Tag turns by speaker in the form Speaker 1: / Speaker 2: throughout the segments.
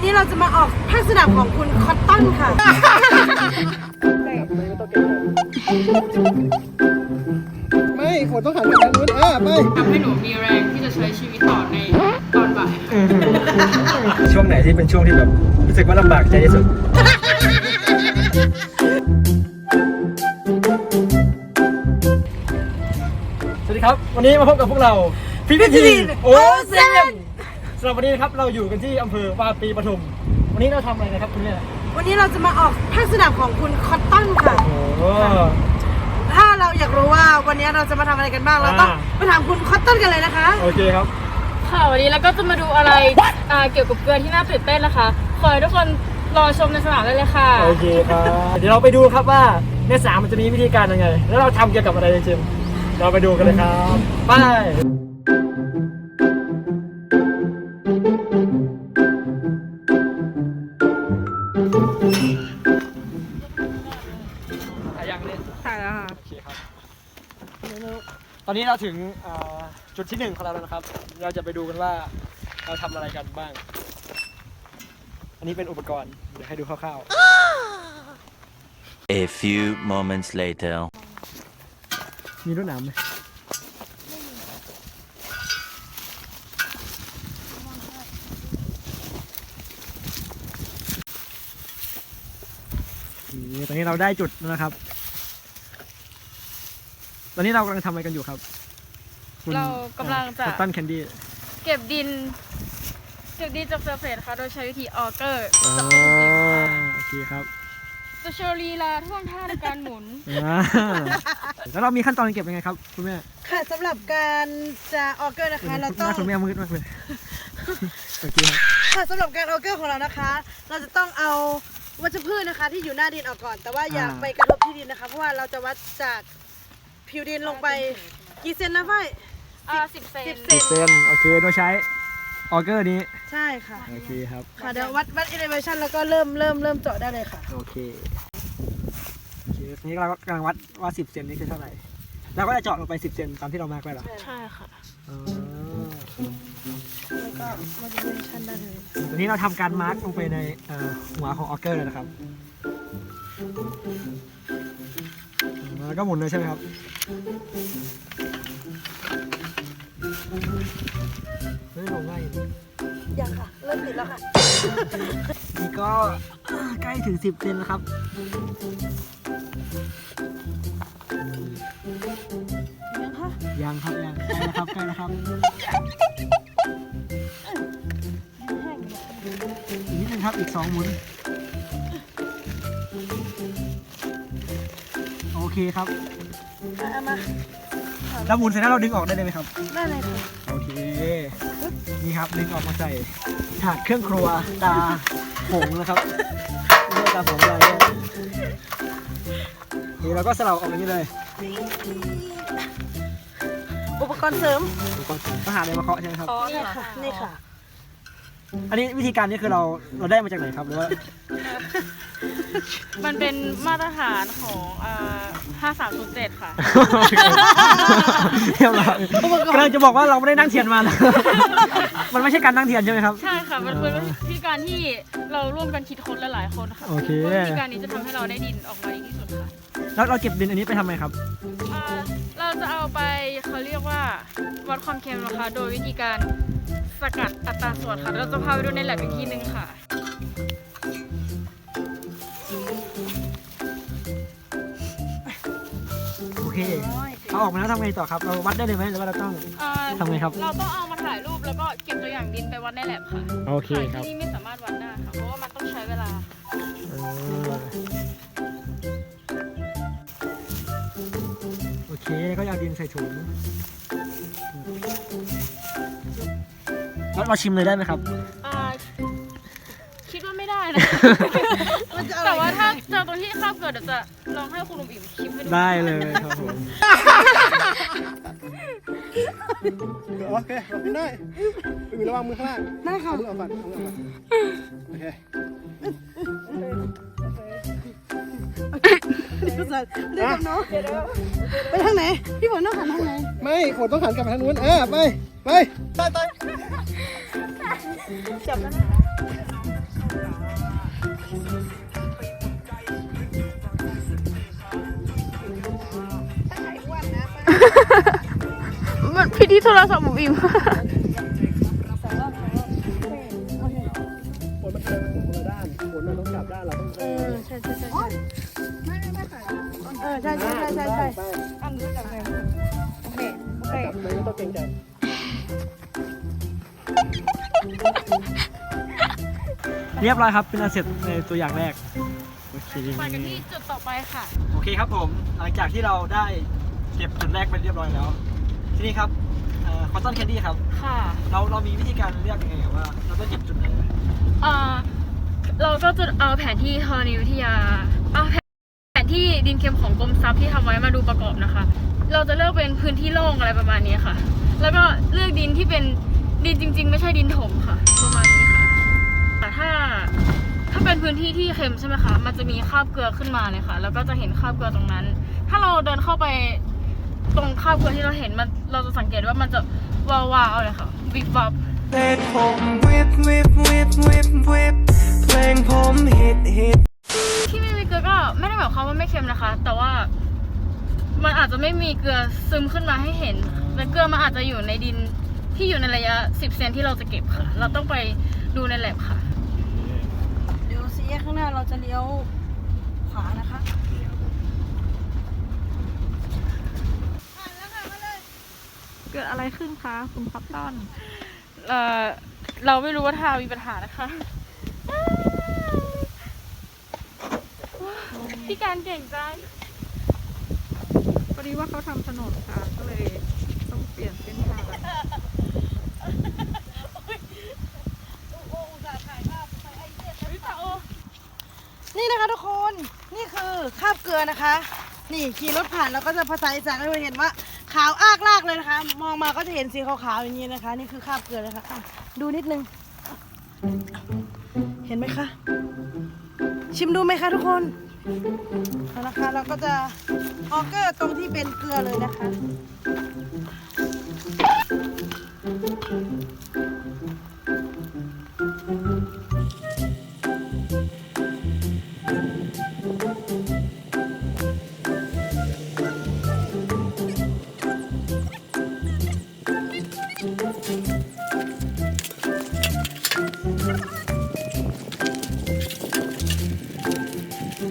Speaker 1: วันนี้เราจะมาออกภาคสนามของคุณคอตตอนค่ะ
Speaker 2: ไม่ขนต้องหันไปทางนู้นเออไป
Speaker 3: ทำให้หนูมีแรงที่จะใช้ชีวิตต่อในตอนบ่ายค่ะ
Speaker 4: ช่วงไหนที่เป็นช่วงที่แบบรู้สึกว่าลำบากใจที่สุด สวัสดีครับ วันนี้มาพบกับพวกเราพิพิธี
Speaker 1: Pin
Speaker 4: โอเซน สำหรับวันนี้นะครับเราอยู่กันที่อำเภอวาปีปทุม วันนี้เราทำอะไรนะครับคุณแม่
Speaker 1: วันนี้เราจะมาออกภาคสนามของคุณคอตตอนค่ะ
Speaker 4: โอ้โห
Speaker 1: ถ้าเราอยากรู้ว่าวันนี้เราจะมาทำอะไรกันบ้าง เราต้อง
Speaker 4: อ่า
Speaker 1: ไปถามคุณคอตตอนกันเลยนะคะ
Speaker 4: โอเคครับ
Speaker 3: ค่ะวันนี้เราก็จะมาดูอะไรอ่าเกี่ยวกับเกลือที่น่าตื่นเต้นนะคะขอให้ทุกคนรอชมในสนามได้เลยค่ะ
Speaker 4: โอเคครับ เดี๋ยวเราไปดูครับว่าในสนามมันจะมีวิธีการยังไง แล้วเราทำเกี่ยวกับอะไรจริงๆเราไปดูกันเลยครับ ไป อนนี้เราถึงเอ่อจุดที่หนึ่งของเราแล้วนะครับ เราจะไปดูกันว่าเราทำอะไรกันบ้าง อันนี้เป็นอุปกรณ์เดี๋ยวให้ดูคร่าว
Speaker 5: A few moments later.
Speaker 4: ๆ มีรถหนามไหมนี่ตอนนี้เราได้จุดแล้วนะครับ ตอนนี้เรากำลังทำอะไรกันอยู่ครับคุณ
Speaker 3: เรากำลังจะ
Speaker 4: ตันแคนดี้
Speaker 3: เก็บดิน เก็บดินจากเซอร์เฟสค่ะโดยใช้วิธีออเกอร์
Speaker 4: อ๋อ
Speaker 3: จากคุณบิ๊กค่ะ
Speaker 4: โอเคครับ
Speaker 3: จะโชว์ลีลาท่วงท่าในการหมุน
Speaker 4: อ่าแล้วเรามีขั้นตอนการเก็บยังไงครับคุณแม่
Speaker 1: ค่ะสำหรับการจะออกเกอร์นะคะ เรา
Speaker 4: ห
Speaker 1: ต้อ
Speaker 4: น้างคุณแม่มืดมากเลยโอเคครับ
Speaker 1: ค่ะสำหรับการออกเกอร์ของเรานะคะ เราจะต้องเอาวัชพืชนะคะ ที่อยู่หน้าดินออกก่อน แต่ว่าอย่า
Speaker 4: อ่า
Speaker 1: ไปกระทบที่ดินนะคะ เพราะว่าเราจะวัดจาก ผิวดินลงไปกี่เซนนะฝ้าย
Speaker 3: อ่าสิบเซน
Speaker 1: สิบเซ
Speaker 4: สิบเซนโอเคโดยใช้ออเกอร์นี้
Speaker 1: ใช่ค่ะ
Speaker 4: โอเคครับ
Speaker 1: ค่ะเดี๋ยววัดวัด elevation แล้วก็เริ่มเริ่มเริ่มเจาะได้เลยค่ะ
Speaker 4: โอเคโอเคทีนี้เราก็กำลังวัดว่าสิบเซนนี่คือเท่าไหร่ เราก็จะเจาะลงไปสิบเซนตามที่เรามาร์กไว้เหรอ
Speaker 3: ใช่ค่ะ
Speaker 4: อ๋อ
Speaker 1: แล้วก็วัด elevation ได้เลย
Speaker 4: ตอนนี้เราทำการมาร์กลงไปในเอ่อหัวของออเกอร์เลยนะครับ แล้วก็หมุนเลยใช่ไหมครับเฮ้ยลงง่ายอยู่
Speaker 1: ยังค่ะ เริ่มติดแล้วค่ะ
Speaker 4: นี่ก็ใกล้ถึง10เซนแล้วครับ
Speaker 1: ยังค่ะ
Speaker 4: ยังครับยังใกล้แล้วครับใกล้แล้วครับอีกนิดนึงครับอีกสองหมุน โอเคครับ
Speaker 1: เอามา
Speaker 4: แล้วหมุนเสร็จแล้วเราดึงออกได้เลยไหมครับ
Speaker 1: ได้เลยค่ะ
Speaker 4: โอเค นี่ครับดึงออกมาใส่ถาดเครื่องครัวตาผงนะครับไม่ใช่ตาผงอะไรเนี่ยนี่เราก็สลับออกอย่างนี้เลย
Speaker 1: อุปกรณ์เสริม
Speaker 4: ดูก่อนต้องหาอะไรมาเคาะใช่ไหมครับ
Speaker 1: นี่ค่ะนี่ค่ะ
Speaker 4: อันนี้วิธีการนี้คือเราเราได้มาจากไหนครับหรือว่า
Speaker 3: มันเป็นมาตรฐานของอ่า5307 ค่ะ
Speaker 4: เรียบร้อยกำลังจะบอกว่าเราไม่ได้นั่งเทียนมานะ มันไม่ใช่การนั่งเทียนใช่ไหมครับ
Speaker 3: ใช่ค่ะ มันเป็นวิธีการที่เราร่วมกันคิดค้นหลายๆคนค่ะ
Speaker 4: โอเค
Speaker 3: ว่าวิธีการนี้จะทำให้เราได้ดินออกมาดีที่สุดค่ะ
Speaker 4: แล้วเราเก็บดินอันนี้ไปทำไมครับ
Speaker 3: อ่าเราจะเอาไปเขาเรียกว่าวัดความเค็มนะคะ โดยวิธีการสกัดอัตราส่วนค่ะ เราจะพาไปดูในแลบอีกทีนึงค่ะ
Speaker 4: โอเคเอาออกมาแล้วทำไงต่อครับเราวัดได้เลยไหมหรือว่าเราต้อง
Speaker 3: อ่า
Speaker 4: ทำไงครับ
Speaker 3: เราต้องเอามาถ่ายรูปแล้วก็เก็บตัวอย่างดินไปวัดในแลบค่ะ
Speaker 4: โอเค
Speaker 3: ถ่าย
Speaker 4: ครับ
Speaker 3: ที่นี่ไม่สามารถวัดได้ค่ะ เพราะว่ามันต้องใช้เวลา
Speaker 4: อ่าโอเคก็เอาดินใส่ถุงแล้วเราชิมเลยได้ไหมครับ
Speaker 3: อ่า คิดว่าไม่ได้นะ
Speaker 1: มันจะอร่
Speaker 3: แต่
Speaker 1: อย
Speaker 3: ว่าถ้าเจอตรงที่ข้าวเกิดเดี๋ยวจะลองให้คุณลุงอิ่มชิมให้ดู
Speaker 4: ได้เลยครับผม
Speaker 2: โอเคเราขึ้นได้มีระวังมือข้างล่าง
Speaker 1: ได้ค่ะ
Speaker 2: เอามือออกก่อนเอามือออกก่อนโอเค
Speaker 1: เดี๋ยวก่อนเดี๋ยวก่อนเนาะไปทางไหน พี่ฝนต้องหันทางไหน
Speaker 2: ไม่ขนต้องหันกลับไปทางนู้นเออไปไปไปไป
Speaker 1: จับแล้วนะ
Speaker 3: ดีโทรศัพท์หมูอิ่ม
Speaker 2: ฝนมันเจอคนละด้านฝนเราต้องกลับด้านเราต้อง
Speaker 1: เออใช่ใช่ใช่ใช่เออใช่ใช่ใช่ใช่ใช่
Speaker 2: ไป
Speaker 1: อันรู้จักไหมโอเคโอเค
Speaker 2: จับเลยไม่ต้องเกรงใจ
Speaker 4: เรียบร้อยครับเป็นอันเสร็จในตัวอย่างแรกโอเค
Speaker 3: ไปกันที่จุดต่อไปค่ะ
Speaker 4: โอเคครับผม หลังจากที่เราได้ เก็บจุดแรกไปเรียบร้อยแล้ว ทีนี้ครับคอตตอนแคนดี้ครับ
Speaker 3: ค่ะ
Speaker 4: เราเรามีวิธีการเลือกยังไงอะว่า เราต้องเก็บจุดไหน
Speaker 3: เอ่อเราก็จะเอาแผนที่ธรณีวิทยาเอาแผนแผนที่ดินเค็มของกรมทรัพย์ที่ทำไว้มาดูประกอบนะคะ เราจะเลือกเป็นพื้นที่โล่งอะไรประมาณนี้ค่ะ แล้วก็เลือกดินที่เป็นดินจริง ๆ ไม่ใช่ดินถมค่ะ ประมาณนี้ค่ะแต่ถ้าถ้าเป็นพื้นที่ที่เค็มใช่ไหมคะ มันจะมีคราบเกลือขึ้นมาเลยค่ะ แล้วก็จะเห็นคราบเกลือตรงนั้น ถ้าเราเดินเข้าไป ตรงคราบเกลือที่เราเห็นมันเราจะสังเกตว่ามันจะวาวๆเลยค่ะวิบวับ
Speaker 6: เพลงผมวิบวิบวิบวิบวิบเพลงผมฮิตฮิต
Speaker 3: ที่ไม่มีเกลือก็ไม่ได้หมายความว่าไม่เค็มนะคะ แต่ว่ามันอาจจะไม่มีเกลือซึมขึ้นมาให้เห็นแต่เกลือมันอาจจะอยู่ในดินที่อยู่ในระยะ 10 เซนที่เราจะเก็บค่ะ เราต้องไปดูในแลบค่ะ
Speaker 1: เดี๋ยวสี่แยกข้างหน้าเราจะเลี้ยวขวานะคะผ่านแล้วค่ะมาเลย
Speaker 3: เกิด อะไรขึ้นคะคุณพับต้นเอ่อเราไม่รู้ว่าทางมีปัญหานะคะพี่การเก่งจัง
Speaker 7: พอดีว่าเขาทำถนนค่ะ ก็เลยต้องเปลี่ยนเส้นทาง
Speaker 1: โอ้อุตส่าห์ถ่ายภาพใส่ไอเดียนี่นะคะทุกคน นี่คือคราบเกลือนะคะ นี่ขี่รถผ่านเราก็จะภาษาอีสานก็จะเห็นว่า ขาวอากลากเลยนะคะ มองมาก็จะเห็นสีขาวๆอย่างนี้นะคะ นี่คือคราบเกลือเลยค่ะอะดูนิดนึง เห็นไหมคะ ชิมดูไหมคะทุกคนเอานะคะเราก็จะออเกอร์ตรงที่เป็นเกลือเลยนะคะ
Speaker 4: โอเค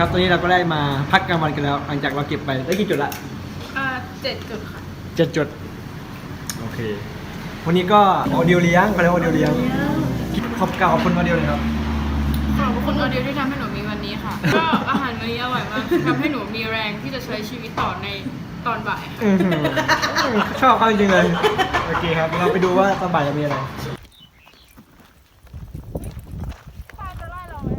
Speaker 4: ครับตอนนี้เราก็ได้มาพักกลางวันกันแล้ว หลังจากเราเก็บไปได้กี่จุดละ
Speaker 3: อ่าเจ็ดจุดค่ะ
Speaker 4: เจ็ดจุด โอเค วันนี้ก็ออเดียวเลี้ยงเขาเรียกว่าออเดียวเลี้ยงขอบกล่าวขอบคุณออเดียวเลยครับ
Speaker 3: ข อบคุณออเดียที่ทำให้หนูมีวันนี้ค่ะ ก็อาหารมื้อนี้อร่อยมากทำให้หนูมีแรงที่จะใช้ชีวิตต่อในตอนบ่ายค่ะ
Speaker 4: อื้อหือชอบเขาจริงๆเลย โอเคครับ เราไปดูว่าตอนบ่ายจะมีอะไร
Speaker 3: ป้าจะไล่เราไหม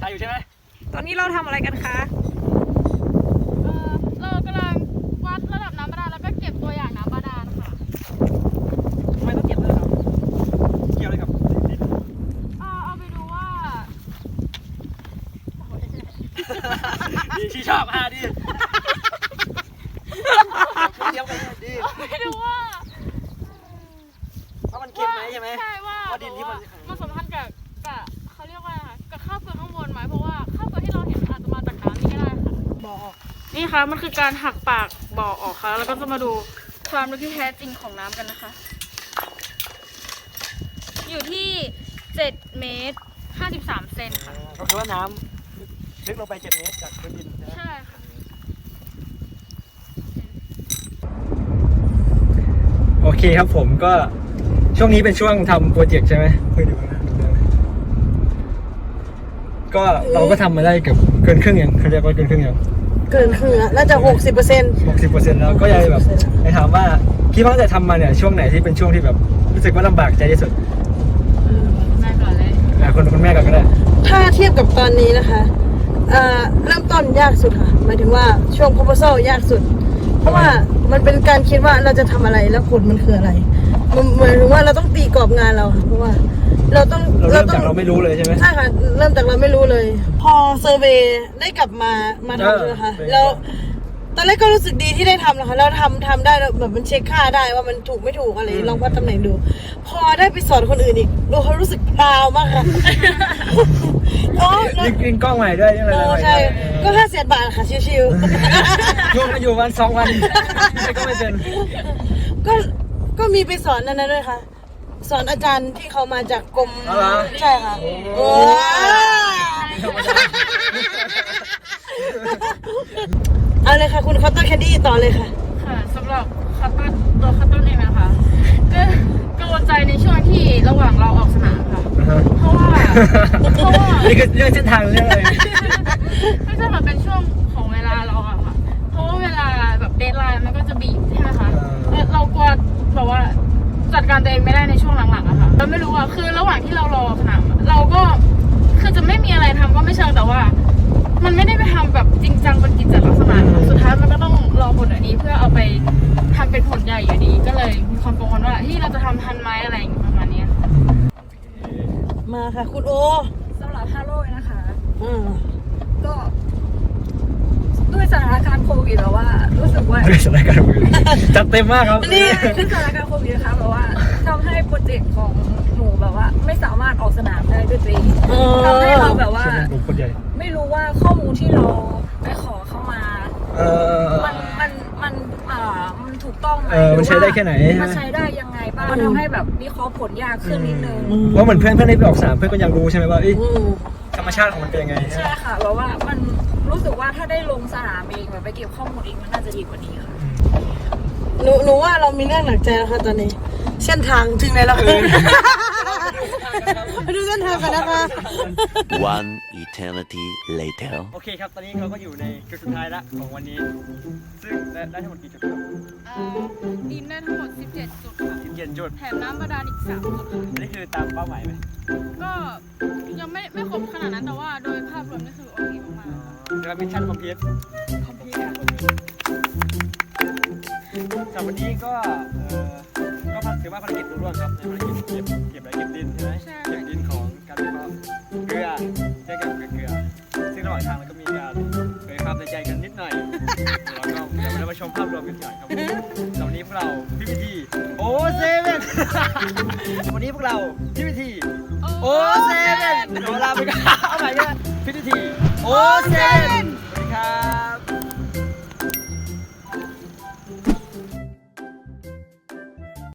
Speaker 4: ถ่ายอยู่ใช่ไหม
Speaker 7: ตอนนี้เราทำอะไรกันคะ
Speaker 3: เอ่อเรากำลังวัดระดับน้ำบาดาลแล้วก็เก็บตัวอย่างน้ำบาดาลค่ะ
Speaker 4: ทำไมต้องเก็บด้วยครับ เกี่ยวอะไรกับ
Speaker 3: เอ่อเอาไปดูว่า
Speaker 4: ดีที่ชอบอะดีเดี๋ยวกันเนี่ยดี
Speaker 3: เอาไปดูว่า
Speaker 4: เพราะมันเค็มไหมใช่ไหม
Speaker 3: ใช่ว่า
Speaker 4: ว่าดินที่มัน
Speaker 3: มันสัมพันธ์กับกับเขาเรียกว่าอะไรคะกับข้าวเปลือกข้างบนไหมเพราะว่าข้าวเปลือกที่เราเห็นอาจจะมาจากน้ำนี่ก็ได้ค่ะ
Speaker 1: บอกออก
Speaker 3: นี่ค่ะมันคือการหักปากบ่อออกค่ะ แล้วก็จะมาดูความลึกที่แท้จริงของน้ำกันนะคะ อยู่ที่ 7 เมตร 53 เซนค่ะ
Speaker 4: ก็คือว่าน้ำ ลึกลงไป7เมตรจากพื้นดินใช่ไหม
Speaker 3: ใช่ค่ะ
Speaker 4: โอเคครับผมก็ช่วงนี้เป็นช่วงทำโปรเจกต์ใช่ไหมเฮ้ยเดี๋ยวก่อนนะดูได้ไหมก็เราก็ทำมาได้เกือบเกินครึ่งยังเขาเรียกว่าเกินครึ่งยัง
Speaker 1: เกินครึ่งอะน่าจะหกสิบเปอร์เซ็นต์
Speaker 4: หกสิบเปอร์เซ็นต์แล้วก็ยังแบบไปถามว่าคิดว่าตั้งแต่ทำมาเนี่ยช่วงไหนที่เป็นช่วงที่แบบรู้สึกว่าลำบากใจที่สุด
Speaker 3: แม่ก่อนเลย
Speaker 4: อะคนคุณแม่ก่อนก็ได้
Speaker 1: ถ้าเทียบกับตอนนี้นะคะ เอ่อเริ่มต้นยากสุดค่ะหมายถึงว่าช่วง proposal ยากสุด เพราะว่ามันเป็นการคิดว่าเราจะทำอะไรแล้วผลมันคืออะไรพมันหมายถึงว่าเราต้องตีกรอบงานเราค่ะเพราะว่าเราต้อง
Speaker 4: เราเริ่ม
Speaker 1: ต้อ
Speaker 4: จาก
Speaker 1: ง
Speaker 4: เราไม่รู้เลยใช่ไหม
Speaker 1: ใช่ค่ะเริ่มจากเราไม่รู้เลย พอเซอร์เวย์ได้กลับมามาทำเลยค่ะ
Speaker 4: เออเป็นไง
Speaker 1: แล้ว ตอนแรกก็รู้สึกดีที่ได้ทำนะคะแล้วทำทำได้แล้วแบบมันเช็คค่าได้ว่ามันถูกไม่ถูกอะไรลองวัดตำแหน่งดู พอได้ไปสอนคนอื่นอีกดูเขารู้สึกพราวมากค่ะ โอ้แล้ว
Speaker 4: ยิงยิงกล้องใหม่ด้วยยังไง
Speaker 1: โอ้ใช่ก็ห้าแสนบาทค่ะชิว
Speaker 4: ช่วงมาอยู่วันสองวันไม่ก็ไม่เป็น
Speaker 1: ๆ ก็ก็มีไปสอนนั่นนะด้วยค่ะ สอนอาจารย์ที่เขามาจากกรม
Speaker 4: อ๋อเหรอ
Speaker 1: ใช่ค่ะโอ้ เอาเลยค่ะ คุณคอตเตอร์แคนดี้ต่อเลยค่ะ
Speaker 3: ค่ะสำหรับคัตเตอร์ตัวคัตเตอร์เองนะคะก็กังวลใจในช่วงที่ระหว่างเราออกสนามค่ะ เพราะว่าเพราะว่า
Speaker 4: นี่คือเรื่องเส้นทางเรื่องอะไร
Speaker 3: ไม่ใช่แบบเป็นช่วงของเวลาเราอะค่ะ เพราะว่าเวลาแบบเดทไลน์มันก็จะบีบใช่ไหมคะ
Speaker 4: อ่า
Speaker 3: แล้วเรากลัวแบบว่าจัดการตัวเองไม่ได้ในช่วงหลังๆอะค่ะเราไม่รู้อะคือระหว่างที่เรารอสนามอะเราก็คือจะไม่มีอะไรทำก็ไม่เชิงแต่ว่า มันไม่ได้ไปทำแบบจริงจังเป็นกิจลักษณะค่ะสุดท้ายมันก็ต้องรอผลอันนี้เพื่อเอาไปทำเป็นผลใหญ่อยู่ดี ก็เลยมีความกังวลว่าที่เราจะทำทันไหมอะไรอย่างเงี้ยประมาณเนี้ย
Speaker 1: มาค่ะ คุณโอ
Speaker 7: สำหรับฮาโลวีนนะคะ
Speaker 1: อืม
Speaker 7: ก็ ด้วยสถานการณ์โควิดแล้วว่า รู้สึกว่า
Speaker 4: เรื่องสถานการณ์มือจัดเต็มมากครับ
Speaker 1: นี่
Speaker 7: ด้วยสถานการณ์โควิดนะคะแบบว่าทำให้โปรเจกต์ของหนูแบบว่า ไม่สามารถออกสนามได้ด้วยตัวเอง
Speaker 1: เออ
Speaker 7: ทำให้เราแบบว่า
Speaker 4: กลุ่มคนใหญ่
Speaker 7: ไม่รู้ว่าข้อมูลที่เราไปขอเข้ามา
Speaker 4: เออ
Speaker 7: มันมันมันอ่ามันถูกต้องไหม
Speaker 4: เออมันใช้ได้แค่ไหน
Speaker 7: มันใช้ได้ยังไงบ้างมันทำให้แบบวิเคราะห์ผลยากขึ้นนิดนึง
Speaker 4: เพราะเหมือนเพื่อนเพื่อนได้ไปออกสนามเพื่อนก็ยังรู้ใช่ไหมว่าเอ้ย
Speaker 1: อืม
Speaker 4: ธรรมชาติของมันเป็นยังไง
Speaker 7: ใช่ค่ะแบบว่ามันรู้สึกว่าถ้าได้ลงสนามเองแบบไปเก็บข้อมูลเองมันน่าจะดีกว่านี้ค่ะ
Speaker 1: หนูหนูว่าเรามีเรื่องหนักใจแล้วค่ะตอนนี้ เส้นทางถึงไหนแล้วคะ มาดูเส้นทางกันนะคะ
Speaker 5: One eternity later.
Speaker 4: โอเคครับ ตอนนี้เราก็อยู่ในจุดสุดท้ายละของวันนี้ ซึ่งได้ได้ทั้งหมดกี่จุดครับ
Speaker 3: ดินได้ทั้งหมด 17 จุดค่ะ
Speaker 4: สิบเจ็ดจุด
Speaker 3: แถมน้ำบาดาลอีก 3 จุดค่ะ
Speaker 4: อันนี้คือตามเป้าหมายไหม
Speaker 3: ก็ยังไม่ไม่ครบขนาดนั้นแต่ว่าโดยภาพรวมนี่คือโอเคมากๆค่ะ
Speaker 4: เรียกว่ามิชชั่นคอมพลีทสำหรับวันนี้ก็เอ่อก็พักถือว่าภารกิจรุ่ร่วงครับในภารกิจเก็บเก็บอะไรเก็บดินใช่ไหม
Speaker 3: ใช่
Speaker 4: เก็บดิน กันก่อนครับสำหรับวันนี้พวกเราพี่พิธีโอเซเว่นวันนี้พวกเราพี่พิธีโอเซเว่นเดี๋ยวลาไปก่อนเอาใหม่กันพี่พิธีโอเซเว่น